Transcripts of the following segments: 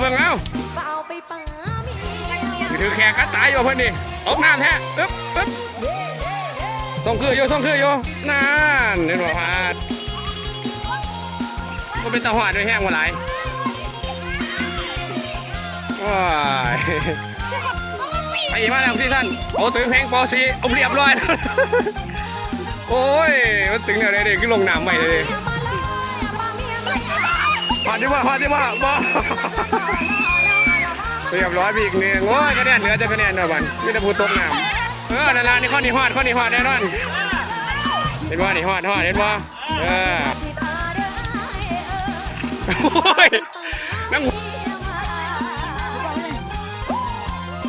เบิ่งเอ้าถือแขกก็ตายอยู่เพิ่นนี่ตกน้ำแท้อึ๊บอึ๊บส่งคืออยู่ส่งคืออยู่นั่นเห็นบ่พาดก็เป็นตะหวาดด้วยแห้งมาหลายว้ายไปอีกมาแล้วซีซั่นโอ้ถึงเพลงปอซีเอาเรียบร้อย โอ้ย มันถึงแล้วเด็กขึ้นลงน้ำใหม่เลย พอดีว่าพอดีว่าบ่เรียบร้อยพี่อีกหนึ่งโอ้ยคะแนนเหลือแต่คะแนนเดียวกันมีต่ผู้ตกน้ำเออนั่นละนี่ข้อนี้ฮอดข้อนี้ฮอดแน่นอนเห็นว่านี่ฮอดฮอดเห็นว่าเออโอ้ยนั่ง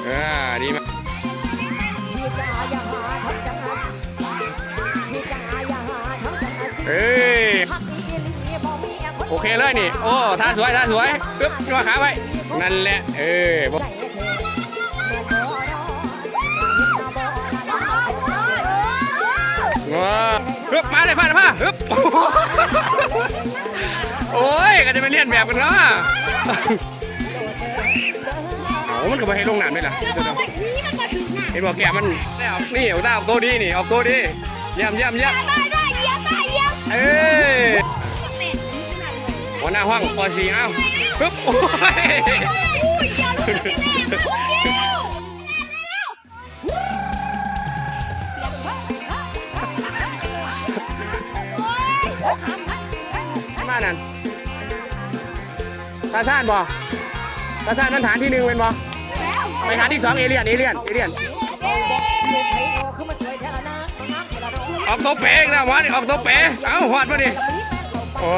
เออดีมาก โอเคเลยนี่ โอ้ท่าสวยท่าสวยปึ๊บยกขาไว้ นั่นแหละ เออบ่ใจเธอแม่บ่รอสิกลาเฮ็ดหน้าบ่ละละว้าปึ๊บมาเลยพาดผ้าปึ๊บโอ้ยก็จะไปเลียนแบบกันเนาะเอามันก็ไปให้ลงน้ำได้ล่ะเห็นบอกแกมันได้ออกนี่ออกได้ออกตัวดีนี่ออกตัวดีเยี่ยมเยี่ยมเยี่ยมเอ้ย หัวหน้าห้องปอสีเอ้าปึ๊บโอ้ยมานั่นตาซ่านบอตาซ่านมันฐานที่หนึ่งเป็นบอไปฐานที่สองเอเลียนเอเลียนเอเลียนลูกโตขึ้นมาสวยแท้ละนะงามแท้ละน้ออกตัวเป๋อีกแล้ววะนี่ออกตัวเป๋เอ้าหอดมาดิ โอ้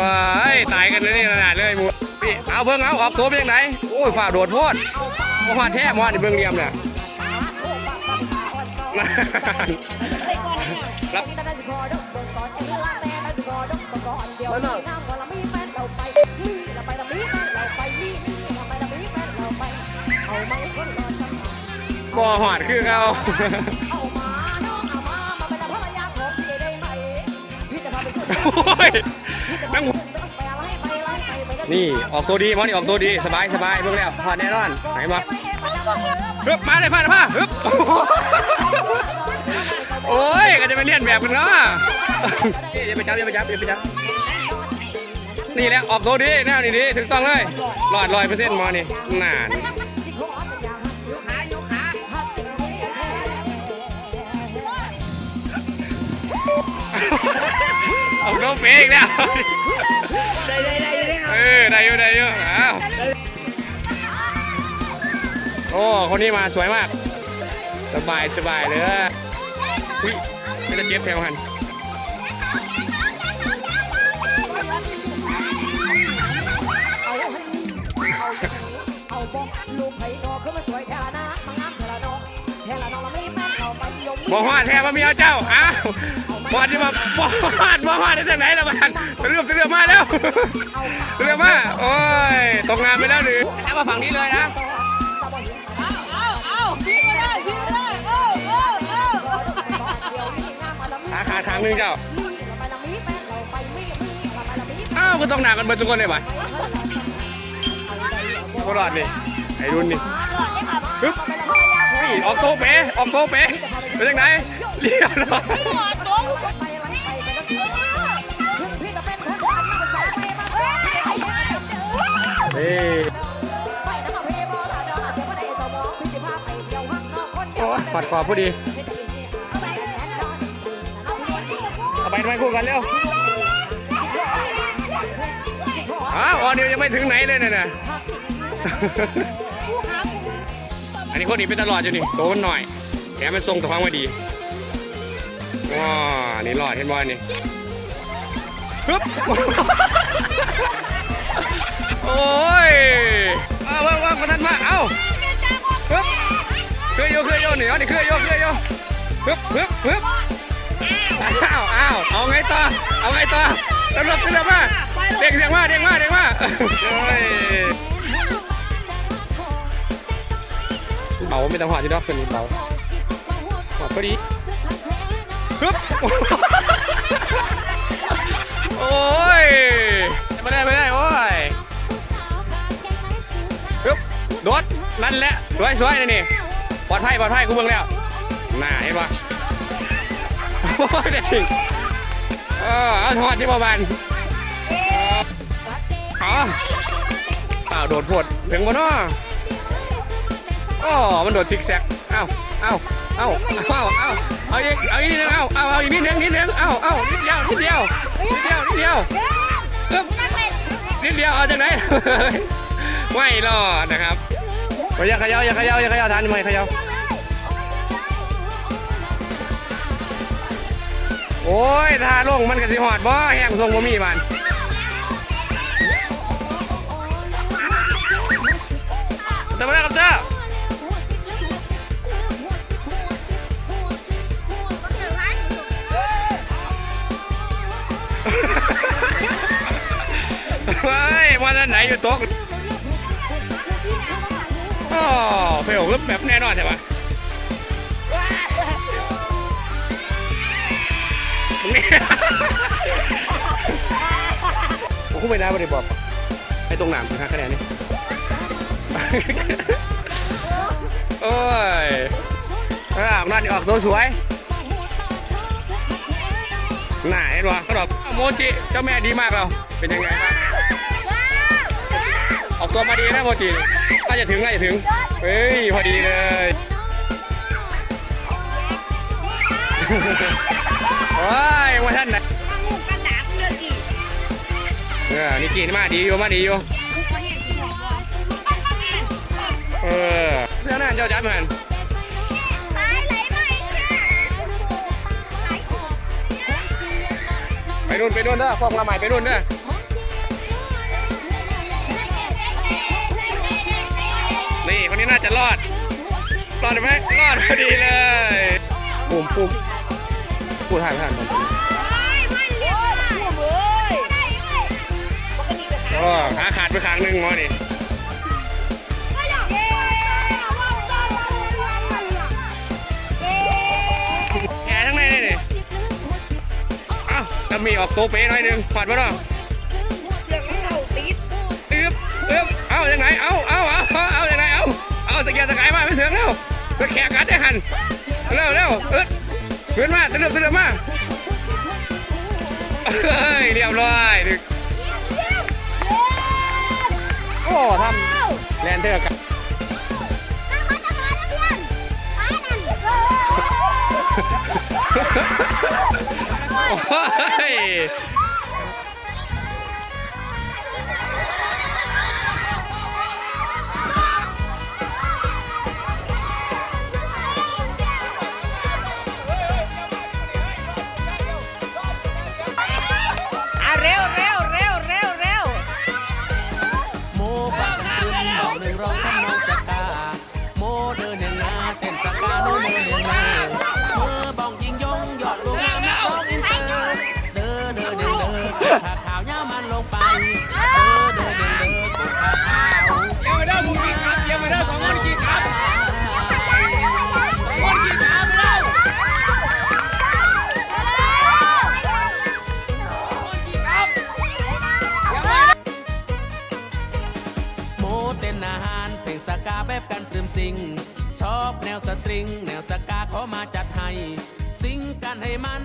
ยตายกันเลยนี่ขนาดเลยมูพี่เอาเบิ้งเอาออกตัวเป็นยังไงโอ้ยฝ่าโดดโพดโอ้หอดแท้หอนี่เบิ้งเรียมเนี่ยโอ้ปักปักขาอ่อนซ้อนั่นไปก่อนเนี่ยรับแต่ได้สิขอดอกเบิ่งก่อนเอ็นลาแต่ได้สิของเดียมเราไปมีละไปละมีแฟนเราไปมีมีละไปละมีแฟนเราไปเอหอดคือเขาเอามาน้องเอามามาเป็นภรรยาของพี่ได้ไหมพี่จะพาไปขึ้นโอ้ย นั่งนี่ออกตัวดีมอนี่ออกตัวดีสบายสบายเบิ่งแล้วหอดแน่นอนไหนมาฮึบมาเลยพาดผ้าฮึบโอ้ยก็จะไปเลียนแบบกันเนาะนี่อย่าไปจับอย่าไปจับอย่าไปจับนี่แหละออกตัวดีแนวนี่ดีถูกต้องเลยรอดร้อยเปอร์เซ็นต์มอนี่น่าน เอาตัวเป๊กแล้วเออได้อยู่ได้อยู่อ้าวโอ้คนนี้มาสวยมาก สบายสบายเลยอุ้ยไม่ได้เจ็บแถวหันเอาให้เอาเอาบอกลูกไผ่ดอกขึ้นมาสวยแท้ละนะมางามแท้ละน้องแท้ละน้องเราไม่แฟนเราไปยมบ่ฮอดแท้มามีเอาเจ้าอ้าว บอดที่มาบ่ฮอดบ่ฮอดได้จากไหนละมันจะเรื่องจะเรื่องมาแล้วจะเรื่องมาโอ้ยตกงานไปแล้วหรือแล้วมาฝั่งนี้เลยนะขาขาดทางหนึงเจ้าอ้าวก็ต้องหนากันเบิดทุกคนเลยป่ะก็รอดเลยไอ้รุ่นนี่ปึ๊บนี่ออกโต๊ะเป๊ะออกโต๊ะเป๊ะเป็นยังไงเรียบร้อย เฮ้ยโอ้ปัดขอบพอดี เอาไปทำไมคู่กันเร็วอ้าวออเดียวยังไม่ถึงไหนเลยเนี่ยนะอันนี้คนนี้เป็นตลอดอยู่นี่โตมันหน่อยแขนมันทรงตัวฟังมาดีว้านี่รอดเห็นบอลนี่ปึ๊บ โอ้ยเอาว่างว่างมาทันมาเอ้าปึ๊บเคยโยเคยโยนี่เอานี่เคยโยเคยโยปึ๊บปึ๊บปึ๊บอ้าวอ้าวเอาไงต่อเอาไงต่อตำรวจตำรวจมาเด้งเด้งมาเด้งมาเด้งมาเฮ้ยเบาไม่ต้องหอดที่ดอกเป็นเบาหอดพอดีฮึบโอ้ยไม่ได้ไม่ได้ โดดนั่นแหละสวยสวยนี่นี่ปลอดภัยปลอดภัยกูเบิ่งแล้วน่าเห็นปะโอ้อ้ยได้ถึงเออเอาทอดที่ประมาณอ๋ออ้าวโดดพวดถึงบ่เนาะอ๋อมันโดดซิกแซกเอ้าเอ้าเอ้าเอ้าเอ้าเอาอีกเอาอีกนิดนึงเอ้าเอาเอาอีกนิดนึงนิดนึงเอ้าเอ้านิดเดียวนิดเดียวนิดเดียวนิดเดียวอึ๊บนิดเดียวเอาจากไหนไม่รอดนะครับ อย่าเขย่าอย่าเขย่าอย่าเขย่าทานไมเขย่าโอ้ยทาลงมันก็สิหอดบ่แห้งทรงบ่มีมันแต่มาแล้วครับเจ้าเฮ้ยวันนั้นไหนอยู่โต๊ะ อ๋อเฟลลึบแบบแน่นอนใช่ปะนี่ผมคุ้มไปนะบริบอกไอ้ตรงหนามนะคะคะแนนนี่โอ้ยอ่านั่นออกตัวสวยน่าเห็นวะเขาบอกโมจิเจ้าแม่ดีมากเราเป็นยังไงบ้างออกตัวมาดีนะโมจิ น่าจะถึงน่าจะถึง เฮ้ย พอดีเลยโอ้ยว่าท่านไหนเออนี่กินมาดีอยู่มาดีอยู่เออเจ้าหน้าเจ้าจับเหมือนไปนู่นไปนู่นเด้อฟองละใหม่ไปนู่นเด้อ นี่คนนี้น่าจะรอด รอดไหมรอดพอดีเลยปุ่มปุ่มพูดถ่ายผ่านก่อนโอ้ขาขาดไปข้างหนึงงอนี่แกทั้งในเลยนี่เอ้าจะมีออกโตเป๊ะหน่อยหนึงผ่านมาเนาะอึ๊ ยบตะกายมาไม่ถึงแล้วสะแขกกัดได้หันเร็วเร็วเอ๊ะขึ้นมาตะเลือบตะเลือบมาเฮ้ยเรียบร้อยดึกโอ้ทำแลนเทอร์กันโอ้ย กั